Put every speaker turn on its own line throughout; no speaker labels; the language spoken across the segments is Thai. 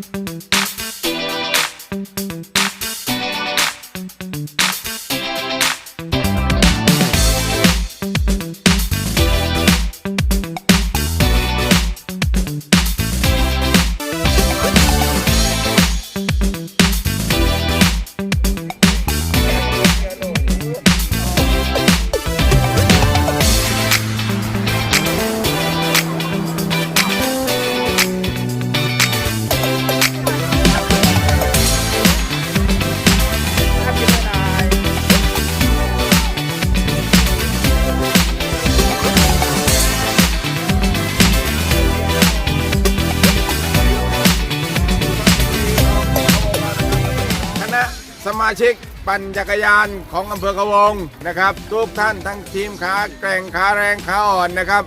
Thank you. มาชิกปั่นจักรยานของอำเภอกระวงนะครับ ทุกท่านทั้งทีมขาแกร่งขาแรงขาอ่อนนะครับ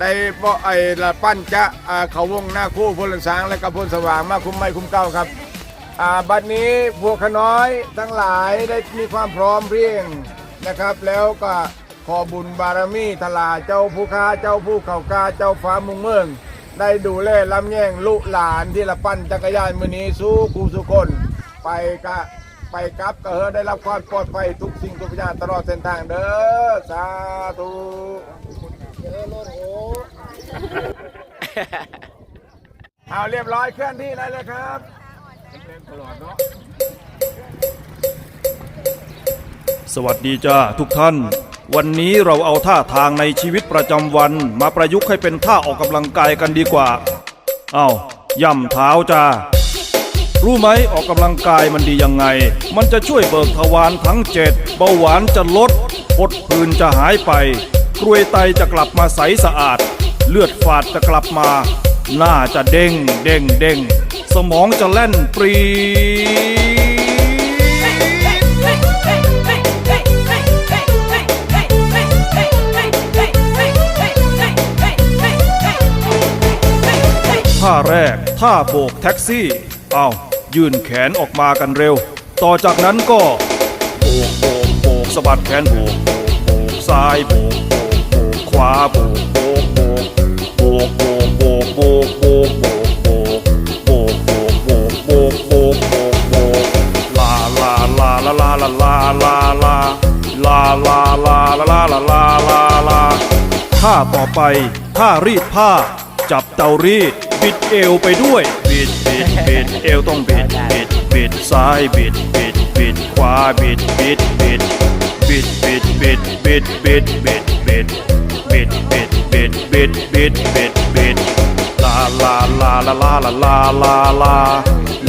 ได้บ่ไอ้ละปั้นจะเขาวงหน้าคู่พลสางและกระพลสว่างมาคุ้มไม่คุ้มเก้าครับบัดนี้พวกขน้อยทั้งหลายได้มีความพร้อมเพรียงนะครับ แล้วก็ขอบุญบารมีทลาเจ้าผู้ค้าเจ้าผู้เข่ากาเจ้าฟ้ามุงเมือง ได้ดูแลลำแย่งลูกหลานที่ละปั้นจักรยานมือนี้สู้คูสุคนไปกะ ไปกลับก็เฮอได้รับความปลอดภัยทุกสิ่งทุกอย่างตลอดเส้นทางเด้อสาธุเอาเรียบร้อยเคลื่อนที่ได้เลยครับตลอดเนาะ
สวัสดีจ้าทุกท่าน วันนี้เราเอาท่าทางในชีวิตประจำวัน มาประยุกต์ให้เป็นท่าออกกำลังกายกันดีกว่า เอาย่ำเท้าจ้า รู้ไหมออกกำลังกายมันดียังไง มันจะช่วยเบิกทวารทั้งเจ็ดเบาหวานจะลดปดผื่นจะหายไป กรวยไตจะกลับมาใสสะอาด เลือดฝาดจะกลับมา หน้าจะเด้งเด้งเด้งสมองจะแล่นปรีท่าแรกท่าโบกแท็กซี่ เอา ยื่นแขนออกมากันเร็ว ต่อจากนั้นก็โบกโบกโบกสะบัดแขนโบกโบกโบกซ้ายโบกโบกโบกขวาโบกโบกโบกโบกโบกโบกโบกโบกโบกโบกโบกโบกโบกโบกโบกโบกโบกลาลาลาลาลาลาลาลาลาลาลาลาลาลาลาลาลาลาท่าต่อไปท่ารีดผ้า จับเตารีด บิดเอวไปด้วย บิดบิดบิดเอวต้องบิดบิดบิดซ้ายบิดบิดบิดขวาบิดบิดบิดบิดบิดบิดบิดบิดบิดบิดบิดบิดบิดบิดบิดบิดบิดลาลาลาลาลาลาลาลาลา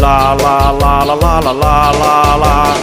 ลาลาลาลาลาลาลาลาลา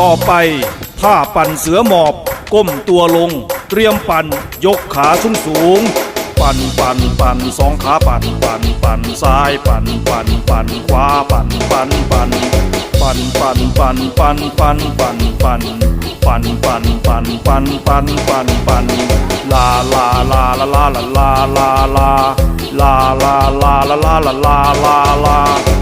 ต่อไปท่าปั่นเสือหมอบ ก้มตัวลง เตรียมปั่น ยกขาสูงสูง ปั่นปั่นปั่นสองขาปั่นปั่นปั่นซ้ายปั่นปั่นปั่นขวาปั่นปั่นปั่นปั่นปั่นปั่นปั่นปั่นปั่นปั่นปั่นปั่นปั่นปั่นปั่นปั่นปั่นลาลาลาลาลาลาลาลาลาลาลาลาลาลาลาลา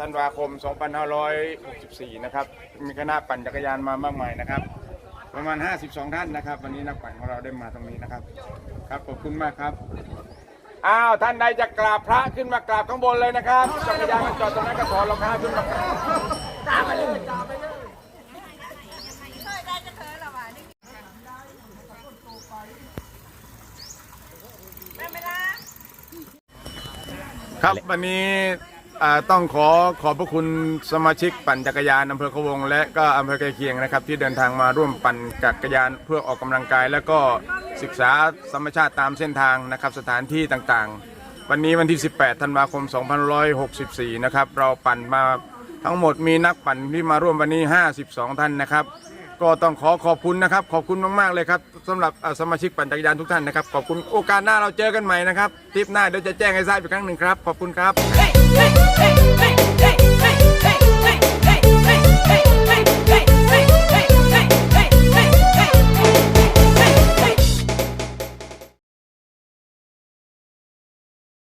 ธันวาคม 2564 นะครับ มีคณะปั่นจักรยานมามากมายนะครับ ประมาณ 52 ท่านนะครับ วันนี้นักปั่นของเราได้มาตรงนี้นะครับ ครับขอบคุณมากครับ อ้าว ท่านใดจะกราบพระขึ้นมากราบข้างบนเลยนะครับ จักรยานมันจอดตรงนั้นก็ถอดรองเท้าขึ้นมากราบ ครับวันนี้อ่าต้องขอขอบพระคุณสมาชิกปั่นจักรยานอำเภอเขาวง และก็อำเภอใกล้เคียงนะครับ ที่เดินทางมาร่วมปั่นจักรยานเพื่อออกกำลังกาย แล้วก็ศึกษาธรรมชาติตามเส้นทางนะครับ สถานที่ต่างๆ วันนี้วันที่ 18 ธันวาคม 2564 นะครับ เราปั่นมาทั้งหมดมีนักปั่นที่มาร่วมวันนี้ 52 ท่านนะครับ ก็ต้องขอขอบคุณนะครับ ขอบคุณมากๆเลยครับสำหรับอ่าสมาชิกปั่นจักรยานทุกท่านนะครับ ขอบคุณโอกาสหน้าเราเจอกันใหม่นะครับทริปหน้าเดี๋ยวจะแจ้งให้ทราบอีกครั้งหนึ่งครับ ขอบคุณครับ
hey,